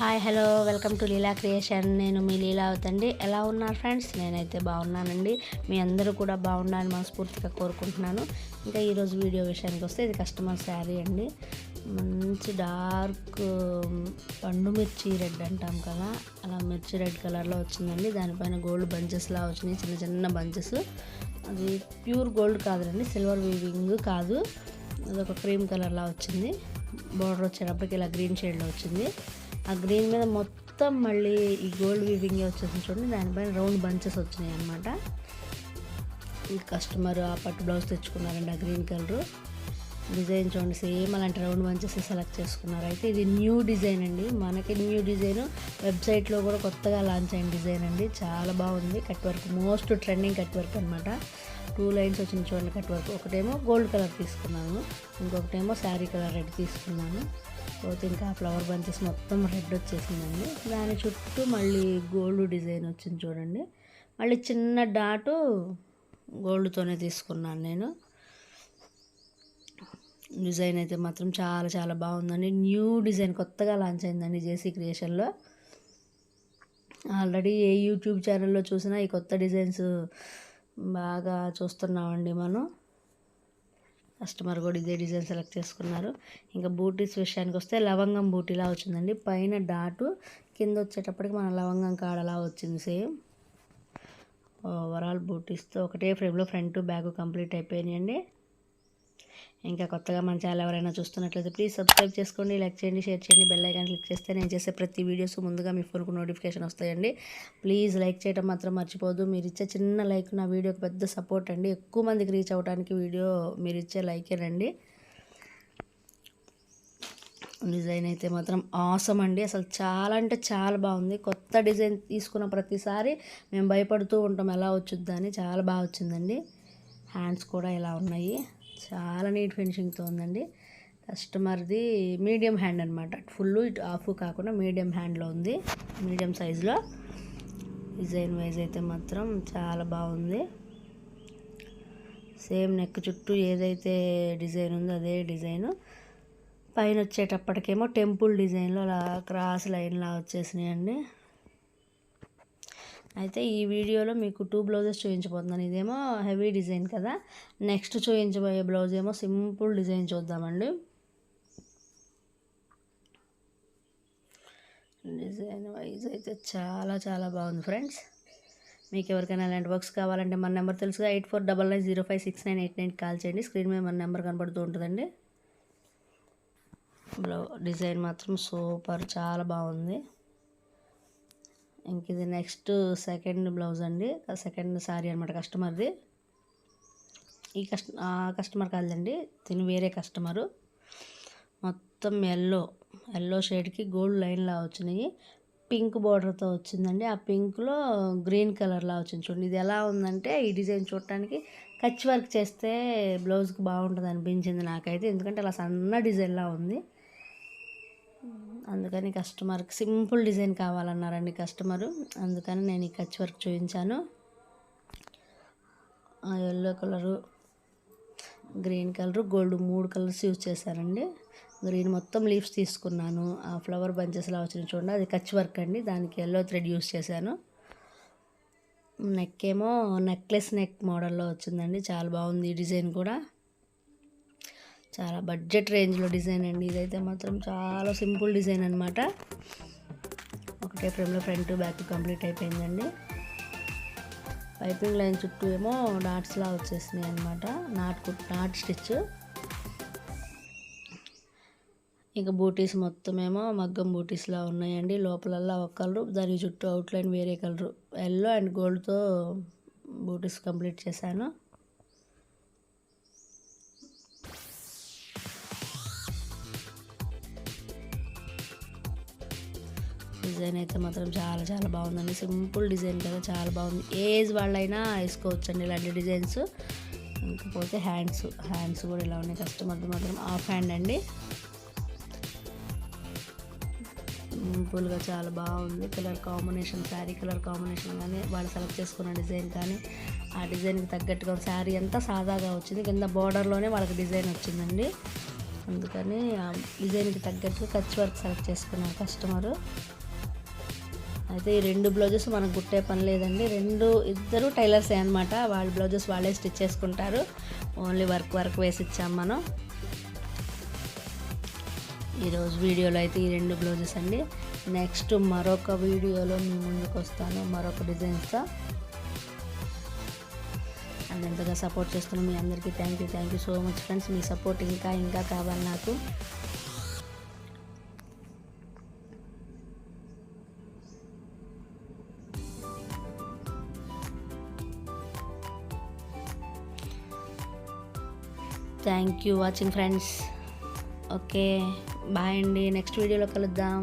Hi hello welcome to Leela creation నేను మీ లీలా అవుతండి. ఎలా ఉన్నారు ఫ్రెండ్స్ నేనైతే బాగున్నానండి. మీ అందరూ కూడా బాగుండాలని మనస్ఫూర్తిగా కోరుకుంటున్నాను. ఇంకా ఈరోజు వీడియో విషయానికి వస్తే ఇది కస్టమర్ శారీ అండి. మంచి డార్క్ um, పండు మిర్చి రెడ్ అంటాం కదా. అలా మిర్చి రెడ్ కలర్లో వచ్చిందండి. దానిపైన గోల్డ్ బంచెస్లా వచ్చినాయి. చిన్న చిన్న బంచెస్ అది ప్యూర్ గోల్డ్ కాదండి సిల్వర్ వీవింగ్ కాదు. అదొక క్రీమ్ కలర్లా వచ్చింది. బార్డర్ వచ్చేటప్పటికి ఇలా గ్రీన్ షేడ్లో వచ్చింది. ఆ గ్రీన్ మీద మొత్తం మళ్ళీ ఈ గోల్డ్ వీవింగ్ వచ్చేసింది చూడండి. దానిపైన రౌండ్ బంచెస్ వచ్చినాయి అనమాట ఈ కస్టమర్ ఆ పట్టు బ్లౌజ్ తెచ్చుకున్నారండి ఆ గ్రీన్ కలర్. డిజైన్ చూడండి సేమ్ అలాంటి రౌండ్ బంచెస్ సెలెక్ట్ చేసుకున్నారు. అయితే ఇది న్యూ డిజైన్ అండి. మనకి న్యూ డిజైన్. వెబ్సైట్లో కూడా కొత్తగా లాంచ్ అయిన డిజైన్ అండి. చాలా బాగుంది. Cut work most trending cut work అనమాట టూ లైన్స్ వచ్చింది చూడండి కట్ వర్క్. ఒకటేమో గోల్డ్ కలర్ తీసుకున్నాను. ఇంకొకటేమో శారీ కలర్ రెడ్ తీసుకున్నాను. పోతే ఇంకా ఫ్లవర్ బంచెస్ మొత్తం రెడ్ వచ్చేసిందండి. దాని చుట్టూ మళ్ళీ గోల్డ్ డిజైన్ వచ్చింది చూడండి. మళ్ళీ చిన్న డాటు గోల్డ్తోనే తీసుకున్నాను నేను. డిజైన్ అయితే మాత్రం చాలా చాలా బాగుందండి. న్యూ డిజైన్ కొత్తగా లాంచ్ అయిందండి జేసీ క్రియేషన్లో. ఆల్రెడీ ఏ యూట్యూబ్ ఛానల్లో చూసినా ఈ కొత్త డిజైన్స్ బాగా చూస్తున్నామండి మనం. కస్టమర్ కూడా ఇదే డిజైన్ సెలెక్ట్ చేసుకున్నారు. ఇంకా బూటీస్ విషయానికి వస్తే లవంగం బూటీలా వచ్చిందండి. పైన డాటు కింద వచ్చేటప్పటికి మన లవంగం కాడలా వచ్చింది సేమ్. ఓవరాల్ బూటీస్తో ఒకటే ఫ్రేమ్లో ఫ్రంట్ బ్యాగ్ కంప్లీట్ అయిపోయినాయండి. ఇంకా కొత్తగా మన ఛానల్ ఎవరైనా చూస్తున్నట్లయితే ప్లీజ్ సబ్స్క్రైబ్ చేసుకోండి లైక్ చేయండి షేర్ చేయండి బెల్ ఐకాన్ క్లిక్ చేస్తే నేను చేసే ప్రతి వీడియోస్ ముందుగా మీ ఫోన్కు నోటిఫికేషన్ వస్తాయండి. ప్లీజ్ లైక్ చేయడం మాత్రం మర్చిపోదు మీరు ఇచ్చే చిన్న లైక్ నా వీడియోకి పెద్ద సపోర్ట్ అండి. ఎక్కువ మందికి రీచ్ అవ్వడానికి వీడియో మీరు ఇచ్చే లైకేనండి డిజైన్ అయితే మాత్రం ఆసమ్ అండి. అసలు చాలా అంటే చాలా బాగుంది. కొత్త డిజైన్ తీసుకున్న ప్రతిసారి మేము భయపడుతూ ఉంటాం ఎలా వచ్చుద్దని. చాలా బాగా వచ్చిందండి. హ్యాండ్స్ కూడా ఇలా ఉన్నాయి. చాలా నీట్ ఫినిషింగ్తో ఉందండి. కస్టమర్ది మీడియం హ్యాండ్ అనమాట ఫుల్ ఇటు ఆఫ్ కాకుండా మీడియం హ్యాండ్లో ఉంది. మీడియం సైజులో డిజైన్ వైజ్ అయితే మాత్రం చాలా బాగుంది. సేమ్ నెక్ చుట్టూ ఏదైతే డిజైన్ ఉందో అదే డిజైను పైన వచ్చేటప్పటికేమో టెంపుల్ డిజైన్లో అలా క్రాస్ లైన్లా వచ్చేసినాయండి. అయితే ఈ వీడియోలో మీకు టూ బ్లౌజెస్ చూపించబోతున్నాను ఇదేమో హెవీ డిజైన్ కదా. నెక్స్ట్ చూపించబోయే బ్లౌజ్ ఏమో సింపుల్ డిజైన్ చూద్దామండి. డిజైన్ వైజ్ అయితే చాలా చాలా బాగుంది ఫ్రెండ్స్ మీకు ఎవరికైనా ఇలాంటి వర్క్స్ కావాలంటే మన నెంబర్ తెలుసుగా. Eight four double nine zero five six nine eight nine call చేయండి. స్క్రీన్ మీద మన నెంబర్ కనబడుతూ ఉంటుందండి. బ్లౌ డిజైన్ మాత్రం సూపర్ చాలా బాగుంది. ఇంక ఇది నెక్స్ట్ సెకండ్ బ్లౌజ్ అండి. సెకండ్ శారీ అనమాట కస్టమర్ది. ఈ కస్ట కస్టమర్ కాదండి తిని వేరే కస్టమరు. మొత్తం ఎల్లో ఎల్లో షేడ్కి గోల్డ్ లైన్లా వచ్చినాయి. పింక్ బార్డర్తో వచ్చిందండి. ఆ పింక్లో గ్రీన్ కలర్లా వచ్చింది చూడండి. ఇది ఎలా ఉందంటే ఈ డిజైన్ చూడటానికి కచ్ వర్క్ చేస్తే బ్లౌజ్కి బాగుంటుంది అనిపించింది నాకైతే. ఎందుకంటే అలా సన్న డిజైన్లా ఉంది. అందుకని కస్టమర్కి సింపుల్ డిజైన్ కావాలన్నారండి కస్టమరు. అందుకని నేను ఈ కచ్ వర్క్ చూపించాను. Yellow colour green colour gold మూడు కలర్స్ యూజ్ చేశారండి. గ్రీన్ మొత్తం లీవ్స్ తీసుకున్నాను. ఆ ఫ్లవర్ బంచెస్లా వచ్చిన చూడండి. అది కచ్ వర్క్ అండి. దానికి ఎల్లో థ్రెడ్ యూజ్ చేశాను. నెక్ ఏమో నెక్లెస్ నెక్ మోడల్లో వచ్చిందండి. చాలా బాగుంది ఈ డిజైన్ కూడా. చాలా బడ్జెట్ రేంజ్లో డిజైన్ అండి. ఇదైతే మాత్రం చాలా సింపుల్ డిజైన్ అనమాట ఒకటే ఫ్రేమ్లో ఫ్రంట్ బ్యాక్ కంప్లీట్ అయిపోయిందండి. పైపింగ్ లైన్ చుట్టూ ఏమో డాట్స్లా వచ్చేసినాయి అనమాట నాట్కు నాట్ స్టిచ్. ఇంకా బూటీస్ మొత్తం ఏమో మగ్గం బూటీస్లా ఉన్నాయండి. లోపలల్లా ఒక కలరు దాని చుట్టూ అవుట్లైన్ వేరే కలరు. ఎల్లో అండ్ గోల్డ్తో బూటీస్ కంప్లీట్ చేశాను. డిజైన్ అయితే మాత్రం చాలా చాలా బాగుందండి. సింపుల్ డిజైన్ కదా చాలా బాగుంది. ఏజ్ వాళ్ళైనా వేసుకోవచ్చు అండి ఇలాంటి డిజైన్స్. ఇంకపోతే హ్యాండ్స్ హ్యాండ్స్ కూడా ఇలా ఉన్నాయి. కస్టమర్ది మాత్రం హాఫ్ హ్యాండ్ అండి. సింపుల్గా చాలా బాగుంది. Colour combination sari colour combination కానీ వాళ్ళు సెలెక్ట్ చేసుకున్న డిజైన్ కానీ ఆ డిజైన్కి తగ్గట్టుగా శారీ అంతా సాదాగా వచ్చింది. కింద బార్డర్లోనే వాళ్ళకి డిజైన్ వచ్చిందండి. అందుకని ఆ డిజైన్కి తగ్గట్టుగా కచ్ వర్క్ సెలెక్ట్ చేసుకున్నారు కస్టమరు. అయితే ఈ రెండు బ్లౌజెస్ మనకు కుట్టే పని లేదండి. రెండు ఇద్దరు టైలర్సే అనమాట వాళ్ళ బ్లౌజెస్ వాళ్ళే స్టిచ్ చేసుకుంటారు. ఓన్లీ వర్క్ వర్క్ వేసి ఇచ్చాం మనం. ఈరోజు వీడియోలో అయితే ఈ రెండు బ్లౌజెస్ అండి. నెక్స్ట్ మరొక వీడియోలో మీ ముందుకు వస్తాను. మరొక డిజైన్స్తో అండ్ ఎంతగా సపోర్ట్ చేస్తున్న మీ అందరికీ thank you thank you so much friends me support ఇంకా ఇంకా కావాలి నాకు. Thank you watching friends okay bye అండి. నెక్స్ట్ వీడియోలో కలుద్దాం.